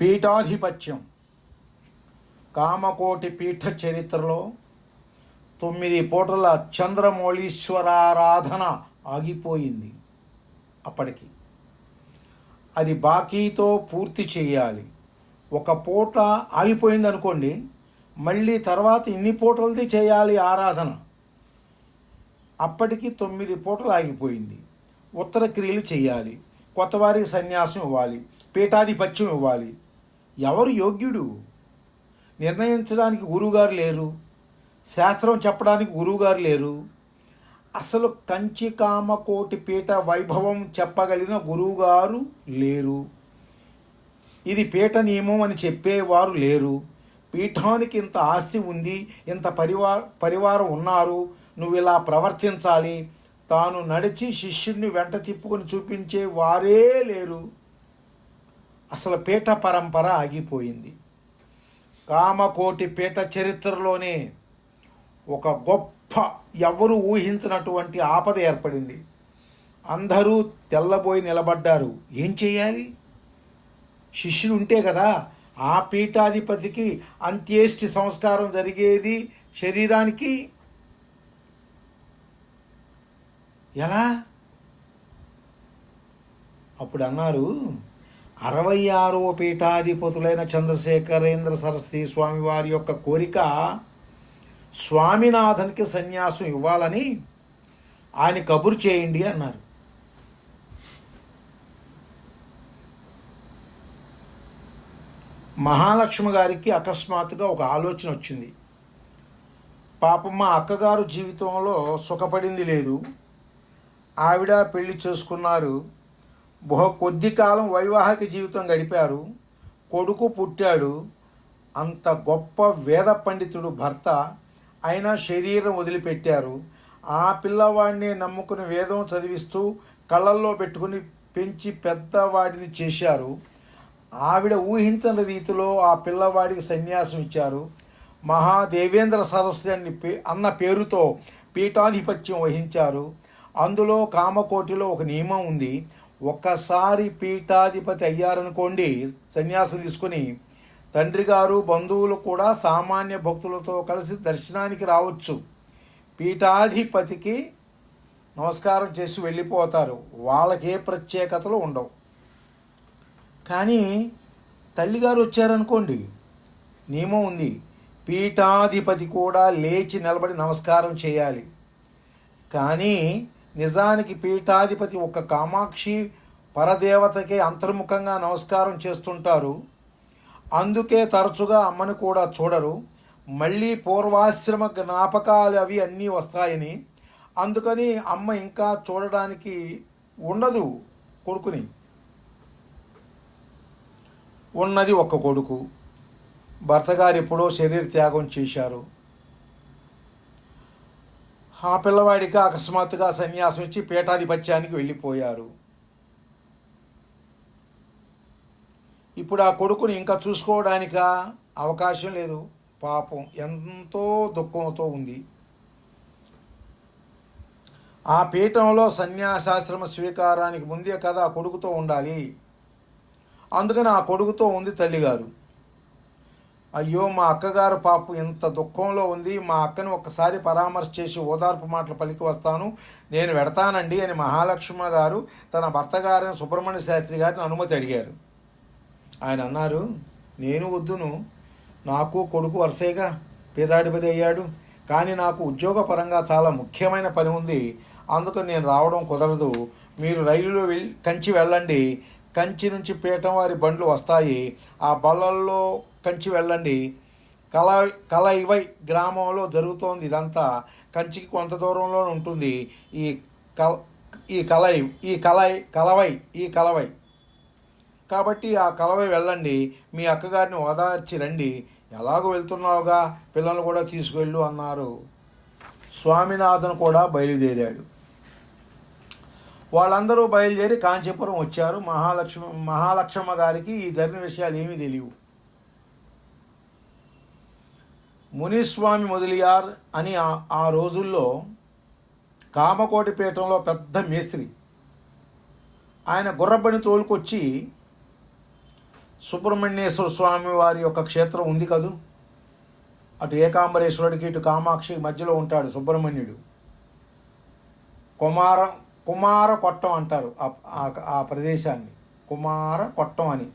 పీఠాధిపత్యం. కామకోటి పీఠ చరిత్రలో తొమ్మిది పూటల చంద్రమౌళీశ్వరారాధన ఆగిపోయింది అప్పటికి. అది బాకీతో పూర్తి చేయాలి. ఒక పూట ఆగిపోయింది అనుకోండి మళ్ళీ తర్వాత ఇన్ని పూటలది చేయాలి ఆరాధన. అప్పటికి తొమ్మిది పూటలు ఆగిపోయింది. ఉత్తర క్రియలు చేయాలి. కొత్తవారికి సన్యాసం ఇవ్వాలి. పీఠాధిపత్యం ఇవ్వాలి. ఎవరు యోగ్యుడు? నిర్ణయించడానికి గురువుగారు లేరు. శాస్త్రం చెప్పడానికి గురువుగారు లేరు. అసలు కంచి కామకోటి పీఠ వైభవం చెప్పగలిగిన గురువుగారు లేరు. ఇది పీఠ నియమం అని చెప్పేవారు లేరు. పీఠానికి ఇంత ఆస్తి ఉంది ఇంత పరివా పరివారం ఉన్నారు నువ్వు ఇలా ప్రవర్తించాలి. తాను నడిచి శిష్యుడిని వెంట తిప్పుకొని చూపించే వారే లేరు. అసలు పీఠ పరంపర ఆగిపోయింది. కామకోటి పీఠ చరిత్రలోనే ఒక గొప్ప ఎవరు ఊహించినటువంటి ఆపద ఏర్పడింది. అందరూ తెల్లబోయి నిలబడ్డారు. ఏం చేయాలి? శిష్యులు ఉంటే కదా ఆ పీఠాధిపతికి అంత్యేష్టి సంస్కారం జరిగేది శరీరానికి? ఎలా? అప్పుడు అన్నారు అరవై ఆరో పీఠాధిపతులైన చంద్రశేఖరేంద్ర సరస్వతి స్వామి వారి యొక్క కోరిక స్వామినాథన్కి సన్యాసం ఇవ్వాలని ఆయన కబురు చేయండి అన్నారు. మహాలక్ష్మి గారికి అకస్మాత్తుగా ఒక ఆలోచన వచ్చింది. పాపం మా అక్కగారు జీవితంలో సుఖపడింది లేదు. ఆవిడ పెళ్ళి చేసుకున్నారు. బహు కొద్ది కాలం వైవాహిక జీవితం గడిపారు. కొడుకు పుట్టాడు. అంత గొప్ప వేద పండితుడు భర్త అయినా శరీరం వదిలిపెట్టారు. ఆ పిల్లవాడిని నమ్ముకుని వేదం చదివిస్తూ కళ్ళల్లో పెట్టుకుని పెంచి పెద్దవాడిని చేశారు. ఆవిడ ఊహించని రీతిలో ఆ పిల్లవాడికి సన్యాసం ఇచ్చారు. మహాదేవేంద్ర సరస్వతి అని పే అన్న పేరుతో పీఠాధిపత్యం వహించారు. అందులో కామకోటిలో ఒక నియమం ఉంది. ఒక్కసారి పీఠాధిపతి అయ్యారనుకోండి సన్యాసం తీసుకుని తండ్రి గారు బంధువులు కూడా సామాన్య భక్తులతో కలిసి దర్శనానికి రావచ్చు. పీఠాధిపతికి నమస్కారం చేసి వెళ్ళిపోతారు. వాళ్ళకే ప్రత్యేకతలు ఉండవు. కానీ తల్లిగారు వచ్చారనుకోండి నియమం ఉంది. పీఠాధిపతి కూడా లేచి నిలబడి నమస్కారం చేయాలి. కానీ నిజానికి పీఠాధిపతి ఒక కామాక్షి పరదేవతకే అంతర్ముఖంగా నమస్కారం చేస్తుంటారు. అందుకే తరచుగా అమ్మను కూడా చూడరు. మళ్ళీ పూర్వాశ్రమ జ్ఞాపకాలు అవి అన్నీ వస్తాయని. అందుకని అమ్మ ఇంకా చూడడానికి ఉండదు కొడుకుని. ఉన్నది ఒక్క కొడుకు. భర్తగారు ఎప్పుడో శరీర త్యాగం చేశారు. ఆ పిల్లవాడికి అకస్మాత్తుగా సన్యాసం ఇచ్చి పీఠాధిపత్యానికి వెళ్ళిపోయారు. ఇప్పుడు ఆ కొడుకుని ఇంకా చూసుకోవడానిక అవకాశం లేదు. పాపం ఎంతో దుఃఖంతో ఉంది. ఆ పీఠంలో సన్యాసాశ్రమ స్వీకారానికి ముందే కదా ఆ కొడుకుతో ఉండాలి. అందుకని ఆ కొడుకుతో ఉంది తల్లిగారు. అయ్యో మా అక్కగారు పాపం ఇంత దుఃఖంలో ఉంది. మా అక్కని ఒక్కసారి పరామర్శ చేసి ఓదార్పు మాటలు పలికి వస్తాను. నేను వెడతానండి అని మహాలక్ష్మ గారు తన భర్త గారైన సుబ్రహ్మణ్య శాస్త్రి గారిని అనుమతి అడిగారు. ఆయన అన్నారు నేను వద్దును. నాకు కొడుకు వరుసేగా పేదాడిపతి అయ్యాడు. కానీ నాకు ఉద్యోగపరంగా చాలా ముఖ్యమైన పని ఉంది. అందుకు నేను రావడం కుదరదు. మీరు రైలులో వెళ్ళి కంచి వెళ్ళండి. కంచి నుంచి పీఠం వారి బండ్లు వస్తాయి. ఆ బళ్ళల్లో కంచి వెళ్ళండి. కల కలైవై గ్రామంలో జరుగుతోంది ఇదంతా. కంచికి కొంత దూరంలో ఉంటుంది. ఈ కల ఈ కలై ఈ కలై కలవై ఈ కలవై కాబట్టి ఆ కలవై వెళ్ళండి. మీ అక్కగారిని ఓదార్చి రండి. ఎలాగో వెళ్తున్నావుగా? పిల్లలు కూడా తీసుకెళ్ళు అన్నారు. స్వామినాథన్ కూడా బయలుదేరాడు. వాళ్ళందరూ బయలుదేరి కాంచీపురం వచ్చారు. మహాలక్ష్మి మహాలక్ష్మ గారికి ఈ జరిగిన విషయాలు ఏమీ తెలియవు. మునిస్వామి మొదలియార్ అని ఆ- ఆ రోజుల్లో కామకోటి పీఠంలో పెద్ద మేస్త్రి. ఆయన గుర్రబడి తోలుకొచ్చి సుబ్రహ్మణ్యేశ్వర స్వామి వారి యొక్క క్షేత్రం ఉంది కదూ? అటు ఏకాంబరేశ్వరుడికి ఇటు కామాక్షి మధ్యలో ఉంటాడు సుబ్రహ్మణ్యుడు. కుమార కుమార కొట్టం అంటారు ఆ- ఆ ప్రదేశాన్ని. కుమార కొట్టం అని.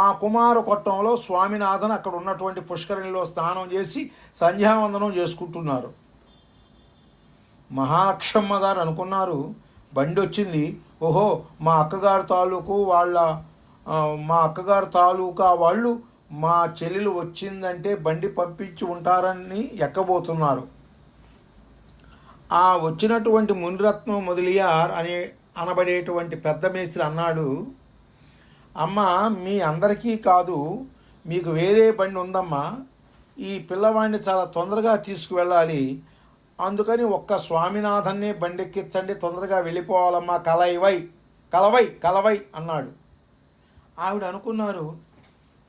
ఆ కుమార కొట్టంలో స్వామినాథన్ అక్కడ ఉన్నటువంటి పుష్కరిణిలో స్నానం చేసి సంధ్యావందనం చేసుకుంటున్నారు. మహాలక్ష్మ గారు అనుకున్నారు బండి వచ్చింది. ఓహో మా అక్కగారు తాలూకు వాళ్ళ మా అక్కగారు తాలూకా వాళ్ళు మా చెల్లెలు వచ్చిందంటే బండి పంపించి ఉంటారని ఎక్కబోతున్నారు. ఆ వచ్చినటువంటి మునిరత్నం మొదలియార్ అనే అనబడేటువంటి పెద్ద మేస్త్రి అన్నాడు అమ్మ మీ అందరికీ కాదు మీకు వేరే బండి ఉందమ్మా. ఈ పిల్లవాడిని చాలా తొందరగా తీసుకువెళ్ళాలి. అందుకని ఒక్క స్వామినాథన్నే బండెక్కించండి తొందరగా వెళ్ళిపోవాలమ్మా. కలైవై కలవై కలవై అన్నాడు. ఆవిడ అనుకున్నారు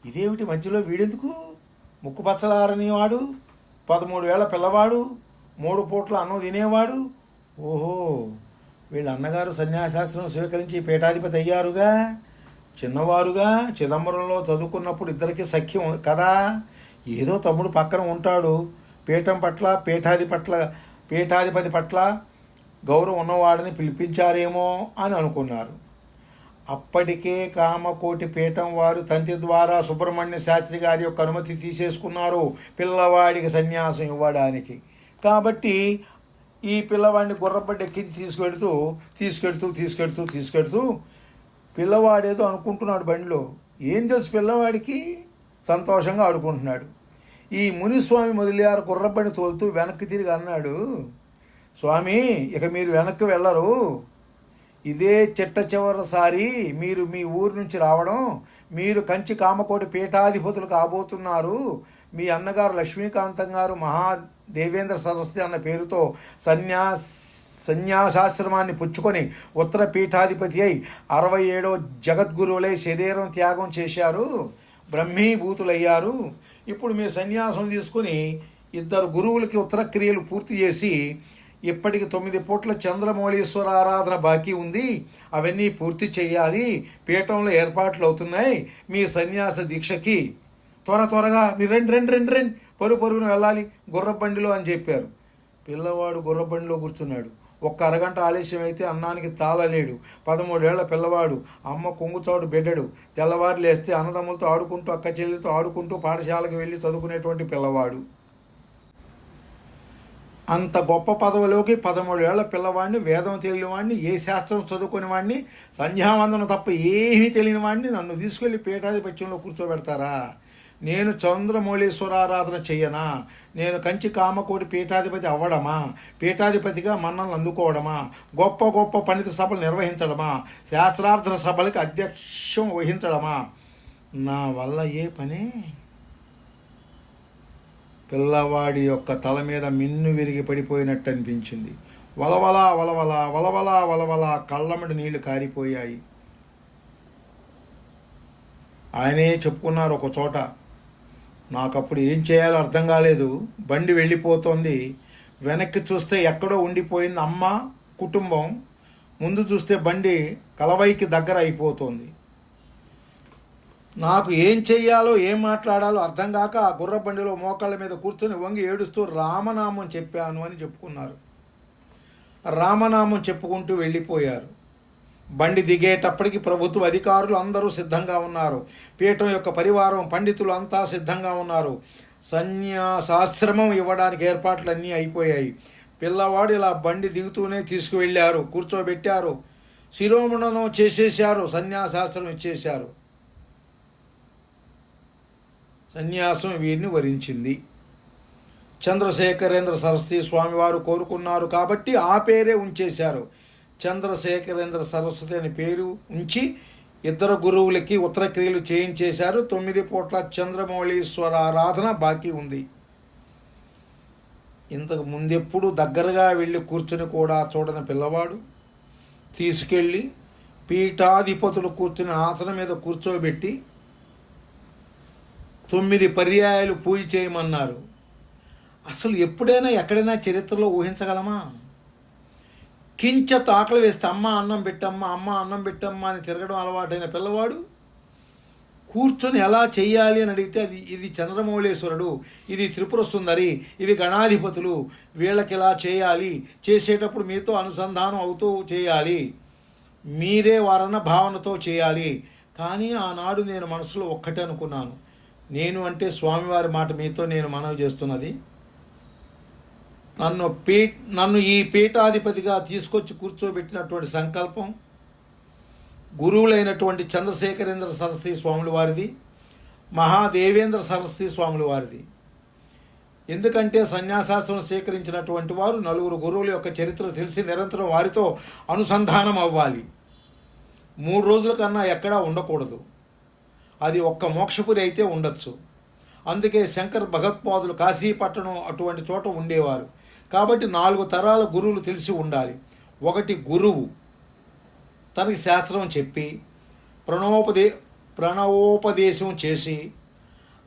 ఇదేమిటి మధ్యలో వీడెందుకు? ముక్కుపచ్చలారని వాడు పదమూడు వేల పిల్లవాడు మూడు పూట్ల అన్నం తినేవాడు. ఓహో వీళ్ళ అన్నగారు సన్యాసాస్త్రం స్వీకరించి పీఠాధిపతి అయ్యారుగా. చిన్నవారుగా చిదంబరంలో చదువుకున్నప్పుడు ఇద్దరికి సఖ్యం కదా? ఏదో తమ్ముడు పక్కన ఉంటాడు. పీఠం పట్ల పీఠాధి పట్ల పీఠాధిపతి పట్ల గౌరవం ఉన్నవాడిని పిలిపించారేమో అని అనుకున్నారు. అప్పటికే కామకోటి పీఠం వారు తండ్రి ద్వారా సుబ్రహ్మణ్య శాస్త్రి గారి యొక్క అనుమతి తీసేసుకున్నారు. పిల్లవాడికి సన్యాసం ఇవ్వడానికి. కాబట్టి ఈ పిల్లవాడిని గుర్రపడ్డ ఎక్కించి తీసుకెడుతూ తీసుకెడుతూ తీసుకెడుతూ తీసుకెడుతూ పిల్లవాడేదో అనుకుంటున్నాడు బండిలో. ఏం తెలుసు పిల్లవాడికి? సంతోషంగా ఆడుకుంటున్నాడు. ఈ మునిస్వామి మొదలయ్యారు గుర్రబండి తోలుతూ వెనక్కి తిరిగి అన్నాడు స్వామి ఇక మీరు వెనక్కి వెళ్ళరు. ఇదే చిట్ట చివరిసారి మీరు మీ ఊరు నుంచి రావడం. మీరు కంచి కామకోటి పీఠాధిపతులు కాబోతున్నారు. మీ అన్నగారు లక్ష్మీకాంతం గారు మహా దేవేంద్ర సరస్వతి అన్న పేరుతో సన్యాస్ సన్యాసాశ్రమాన్ని పుచ్చుకొని ఉత్తర పీఠాధిపతి అయి అరవై ఏడో జగద్గురువులై శరీరం త్యాగం చేశారు. బ్రహ్మీభూతులయ్యారు. ఇప్పుడు మీ సన్యాసం తీసుకుని ఇద్దరు గురువులకి ఉత్తర క్రియలు పూర్తి చేసి ఇప్పటికి తొమ్మిది పూట్ల చంద్రమౌళీశ్వర ఆరాధన బాకీ ఉంది. అవన్నీ పూర్తి చేయాలి. పీఠంలో ఏర్పాట్లు అవుతున్నాయి. మీ సన్యాస దీక్షకి త్వర త్వరగా మీరు రెండు రెండు రెండు రెండు. పరుగు పరుగున వెళ్ళాలి. గుర్రబండిలో అని చెప్పారు. పిల్లవాడు గుర్రబండిలో కూర్చున్నాడు. ఒక్క అరగంట ఆలస్యం అయితే అన్నానికి తాళలేడు. పదమూడేళ్ళ పిల్లవాడు అమ్మ కొంగుచాడు బిడ్డడు. తెల్లవారు లేస్తే అన్నదమ్ములతో ఆడుకుంటూ అక్క చెల్లెలతో ఆడుకుంటూ పాఠశాలకు వెళ్ళి చదువుకునేటువంటి పిల్లవాడు. అంత గొప్ప పదవిలోకి పదమూడేళ్ళ పిల్లవాడిని వేదం తెలియని వాడిని ఏ శాస్త్రం చదువుకుని వాడిని సంధ్యావందనం తప్ప ఏమీ తెలియని వాడిని నన్ను తీసుకెళ్ళి పీఠాధిపత్యంలో కూర్చోబెడతారా? నేను చంద్రమౌళీశ్వరారాధన చెయ్యనా? నేను కంచి కామకోటి పీఠాధిపతి అవ్వడమా? పీఠాధిపతిగా మన్నలను అందుకోవడమా? గొప్ప గొప్ప పండిత సభలు నిర్వహించడమా? శాస్త్రార్థ సభలకు అధ్యక్షం వహించడమా? నా వల్ల ఏ పని? పిల్లవాడి యొక్క తల మీద మిన్ను విరిగి పడిపోయినట్టు అనిపించింది. వలవల వలవల వలవల వలవల కళ్ళమడి నీళ్ళు కారిపోయాయి. ఆయనే చెప్పుకున్నారు ఒక చోట. నాకు అప్పుడు ఏం చేయాలో అర్థం కాలేదు. బండి వెళ్ళిపోతోంది. వెనక్కి చూస్తే ఎక్కడో ఉండిపోయింది అమ్మ కుటుంబం. ముందు చూస్తే బండి కలవైకి దగ్గర అయిపోతుంది. నాకు ఏం చెయ్యాలో ఏం మాట్లాడాలో అర్థం కాక ఆ గుర్ర బండిలో మోకాళ్ళ మీద కూర్చొని వంగి ఏడుస్తూ రామనామం చెప్పాను అని చెప్పుకున్నారు. రామనామం చెప్పుకుంటూ వెళ్ళిపోయారు. బండి దిగేటప్పటికి ప్రభుత్వ అధికారులు అందరూ సిద్ధంగా ఉన్నారు. పీఠం యొక్క పరివారం పండితులు అంతా సిద్ధంగా ఉన్నారు. సన్యాసాశ్రమం ఇవ్వడానికి ఏర్పాట్లు అన్నీ అయిపోయాయి. పిల్లవాడు ఇలా బండి దిగుతూనే తీసుకువెళ్ళారు కూర్చోబెట్టారు శిరోముండనం చేసేశారు సన్యాసాశ్రమం ఇచ్చేశారు. సన్యాసం వీరిని వరించింది. చంద్రశేఖరేంద్ర సరస్వతి స్వామివారు కోరుకున్నారు కాబట్టి ఆ పేరే ఉంచేశారు. చంద్రశేఖరేంద్ర సరస్వతి అని పేరు ఉంచి ఇద్దరు గురువులకి ఉత్తర క్రియలు చేయించేశారు. తొమ్మిది పూట్ల చంద్రమౌళీశ్వర ఆరాధన బాకీ ఉంది. ఇంతకు ముందెప్పుడు దగ్గరగా వెళ్ళి కూర్చుని కూడా చూడని పిల్లవాడు తీసుకెళ్ళి పీఠాధిపతులు కూర్చుని ఆసనం మీద కూర్చోబెట్టి తొమ్మిది పర్యాయాలు పూజ చేయమన్నారు. అసలు ఎప్పుడైనా ఎక్కడైనా చరిత్రలో ఊహించగలమా? కించెత్ ఆకలి వేస్తే అమ్మ అన్నం పెట్టమ్మా అమ్మ అన్నం పెట్టమ్మా అని తిరగడం అలవాటైన పిల్లవాడు కూర్చొని ఎలా చెయ్యాలి అని అడిగితే అది ఇది చంద్రమౌళేశ్వరుడు ఇది త్రిపుర సుందరి ఇవి గణాధిపతులు వీళ్ళకి ఇలా చేయాలి చేసేటప్పుడు మీతో అనుసంధానం అవుతూ చేయాలి మీరే వారన్న భావనతో చేయాలి. కానీ ఆనాడు నేను మనసులో ఒక్కటే అనుకున్నాను. నేను అంటే స్వామివారి మాట మీతో నేను మనవి చేస్తున్నది. నన్ను పీ నన్ను ఈ పీఠాధిపతిగా తీసుకొచ్చి కూర్చోబెట్టినటువంటి సంకల్పం గురువులైనటువంటి చంద్రశేఖరేంద్ర సరస్వతి స్వాముల వారిది మహాదేవేంద్ర సరస్వతి స్వాముల వారిది. ఎందుకంటే సన్యాసాశ్రమం స్వీకరించినటువంటి వారు నలుగురు గురువుల యొక్క చరిత్ర తెలిసి నిరంతరం వారితో అనుసంధానం అవ్వాలి. మూడు రోజుల కన్నా ఎక్కడా ఉండకూడదు. అది ఒక్క మోక్షపురి అయితే ఉండొచ్చు. అందుకే శంకర్ భగత్పాదులు కాశీపట్టణం అటువంటి చోట ఉండేవారు. కాబట్టి నాలుగు తరాల గురువులు తెలిసి ఉండాలి. ఒకటి గురువు. తనకి శాస్త్రం చెప్పి ప్రణవోపదే ప్రణవోపదేశం చేసి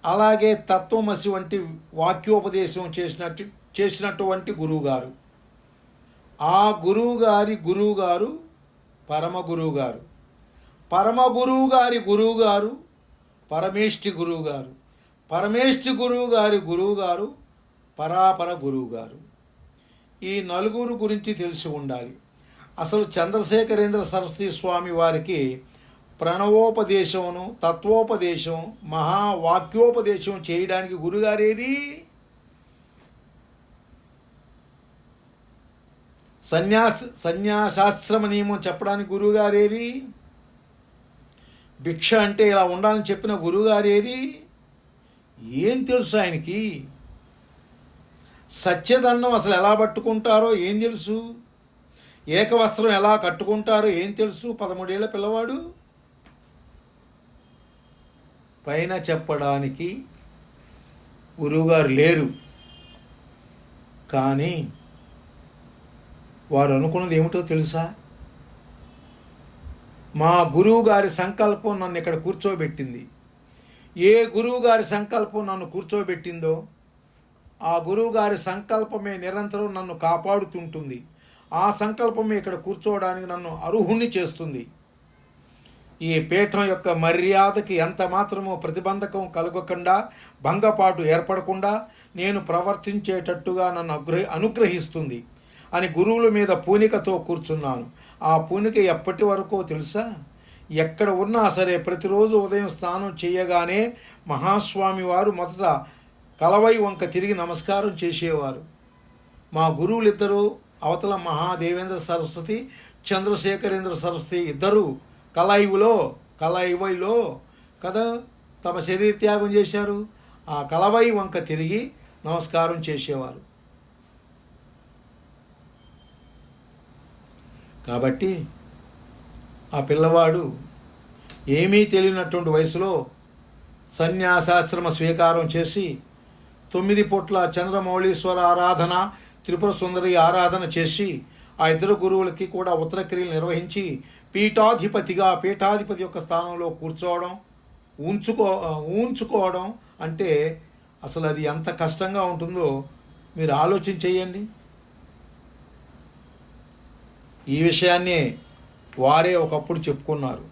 అలాగే తత్వమసి వంటి వాక్యోపదేశం చేసినట్టు చేసినటువంటి గురువుగారు. ఆ గురువుగారి గురువుగారు పరమ గురువు గారు పరమ గురువు గారి గురువు గారు పరమేష్టి గురువు గారు పరమేష్టి గురువు గారి పరాపర గురువు గారు ఈ నలుగురు గురించి తెలిసి ఉండాలి. అసలు చంద్రశేఖరేంద్ర సరస్వతి స్వామి వారికి ప్రణవోపదేశమును తత్వోపదేశం మహావాక్యోపదేశం చేయడానికి గురుగారేది? సన్యాస సన్యాసాశ్రమ నియమం చెప్పడానికి గురువుగారేది భిక్ష అంటే ఇలా ఉండాలని చెప్పిన గురువుగారేది ఏం తెలుసు ఆయనకి? సత్యదండం అసలు ఎలా పట్టుకుంటారో ఏం తెలుసు? ఏకవస్త్రం ఎలా కట్టుకుంటారో ఏం తెలుసు? పదమూడేళ్ళ పిల్లవాడు? పైన చెప్పడానికి గురువుగారు లేరు. కానీ వారు అనుకున్నది ఏమిటో తెలుసా? మా గురువు గారి సంకల్పం నన్ను ఇక్కడ కూర్చోబెట్టింది. ఏ గురువు గారి సంకల్పం నన్ను కూర్చోబెట్టిందో ఆ గురువుగారి సంకల్పమే నిరంతరం నన్ను కాపాడుతుంటుంది. ఆ సంకల్పమే ఇక్కడ కూర్చోవడానికి నన్ను అర్హుణ్ణి చేస్తుంది. ఈ పీఠం యొక్క మర్యాదకి ఎంత మాత్రమో ప్రతిబంధకం కలగకుండా భంగపాటు ఏర్పడకుండా నేను ప్రవర్తించేటట్టుగా నన్ను అగ్ర అనుగ్రహిస్తుంది అని గురువుల మీద పూనికతో కూర్చున్నాను. ఆ పూనిక ఎప్పటి వరకు తెలుసా? ఎక్కడ ఉన్నా సరే ప్రతిరోజు ఉదయం స్నానం చేయగానే మహాస్వామి వారు మొదట కలవై వంక తిరిగి నమస్కారం చేసేవారు. మా గురువులిద్దరూ అవతల మహాదేవేంద్ర సరస్వతి చంద్రశేఖరేంద్ర సరస్వతి ఇద్దరు కలైవులో కలైవైలో కదా తమ శరీర త్యాగం చేశారు. ఆ కలవై వంక తిరిగి నమస్కారం చేసేవారు. కాబట్టి ఆ పిల్లవాడు ఏమీ తెలియనటువంటి వయసులో సన్యాసాశ్రమ స్వీకారం చేసి తొమ్మిది పూట్ల చంద్రమౌళీశ్వర ఆరాధన త్రిపుర సుందరి ఆరాధన చేసి ఆ ఇద్దరు గురువులకి కూడా ఉత్తరక్రియలు నిర్వహించి పీఠాధిపతిగా పీఠాధిపతి యొక్క స్థానంలో కూర్చోవడం ఉంచుకో ఊంచుకోవడం అంటే అసలు అది ఎంత కష్టంగా ఉంటుందో మీరు ఆలోచన చేయండి. ఈ విషయాన్నే వారే ఒకప్పుడు చెప్పుకున్నారు.